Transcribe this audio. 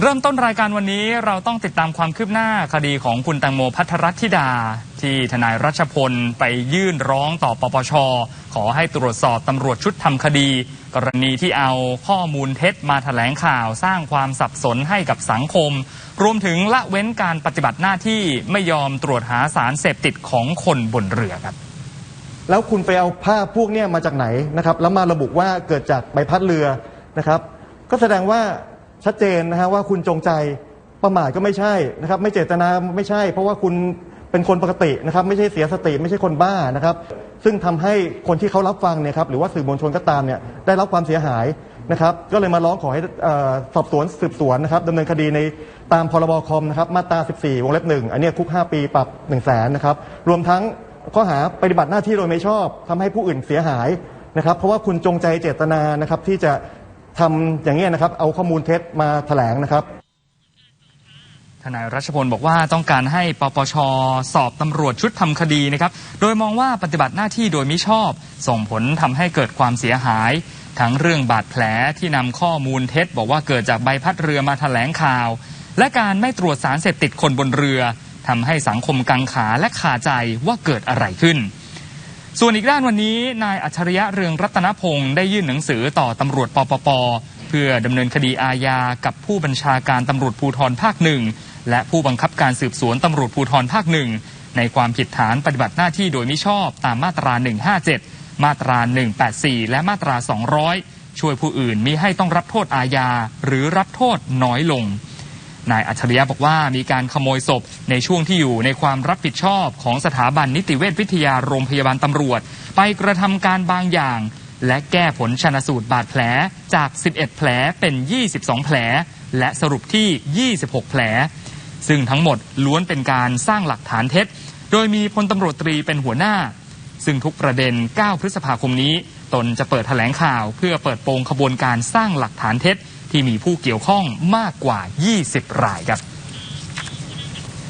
เริ่มต้นรายการวันนี้เราต้องติดตามความคืบหน้าคดีของคุณแตงโมพัทรธิดา ที่ทนายรัชพลไปยื่นร้องต่อปปช ขอให้ตรวจสอบตำรวจชุดทำคดี กรณีที่เอาข้อมูลเท็จมาแถลงข่าวสร้างความสับสนให้กับสังคม รวมถึงละเว้นการปฏิบัติหน้าที่ไม่ยอมตรวจหาสารเสพติดของคนบนเรือครับแล้วคุณไปเอาภาพพวกเนี้ยมาจากไหนนะครับแล้วมาระบุว่าเกิดจากใบพัดเรือนะครับ ก็แสดงว่า ชัดเจนนะฮะว่าคุณจงใจประมาทก็ไม่ใช่นะครับ ไม่เจตนาไม่ใช่ เพราะว่าคุณเป็นคนปกตินะครับ ไม่ใช่เสียสติ ไม่ใช่คนบ้านะครับ ซึ่งทำให้คนที่เขารับฟังเนี่ยครับหรือว่าสื่อมวลชนก็ตามเนี่ยได้รับความเสียหายนะครับ ก็เลยมาร้องขอให้อสอบสวนสืบสวนนะครับดำเนินคดีในตามพรบคอมนะครับมาตรา 14 วงเล็บหนึ่งอันนี้คุก 5 ปีปรับ1 0 0 0 0แสนนะครับรวมทั้งข้อหาปฏิบัติหน้าที่โดยไม่ชอบทำให้ผู้อื่นเสียหายนะครับ เพราะว่าคุณจงใจเจตนานะครับที่จะ ทำอย่างนี้ยนะครับ เอาข้อมูลเท็จมาแถลงนะครับ ทนายรัชพลบอกว่าต้องการให้ปปชสอบตำรวจชุดทำคดีนะครับ โดยมองว่าปฏิบัติหน้าที่โดยมิชอบ ส่งผลทำให้เกิดความเสียหาย ทั้งเรื่องบาดแผลที่นำข้อมูลเท็จ บอกว่าเกิดจากใบพัดเรือมาแถลงข่าว และการไม่ตรวจสารเสพติดคนบนเรือทำให้สังคมกังขาและขาใจว่าเกิดอะไรขึ้น ส่วนอีกด้านวันนี้นายอัจฉริยะเรืองรัตนพงศ์ได้ยื่นหนังสือต่อตำรวจปปป เพื่อดำเนินคดีอาญากับผู้บัญชาการตำรวจภูธรภาคหนึ่งและผู้บังคับการสืบสวนตำรวจภูธรภาคหนึ่งในความผิดฐานปฏิบัติหน้าที่โดยมิชอบตามมาตรา 157 มาตรา 184 และมาตรา 200 ช่วยผู้อื่นมิให้ต้องรับโทษอาญาหรือรับโทษน้อยลง นายอัจฉริยะบอกว่ามีการขโมยศพในช่วงที่อยู่ในความรับผิดชอบของสถาบันนิติเวชวิทยาโรงพยาบาลตำรวจ ไปกระทำการบางอย่าง และแก้ผลชนสูตรบาดแผลจาก 11 แผลเป็น 22 แผล และสรุปที่ 26 แผล ซึ่งทั้งหมดล้วนเป็นการสร้างหลักฐานเท็จ โดยมีพลตำรวจตรีเป็นหัวหน้า ซึ่งทุกประเด็น 9 พฤษภาคมนี้ ตนจะเปิดแถลงข่าว เพื่อเปิดโปงขบวนการสร้างหลักฐานเท็จ ที่มีผู้เกี่ยวข้องมากกว่า 20 รายครับ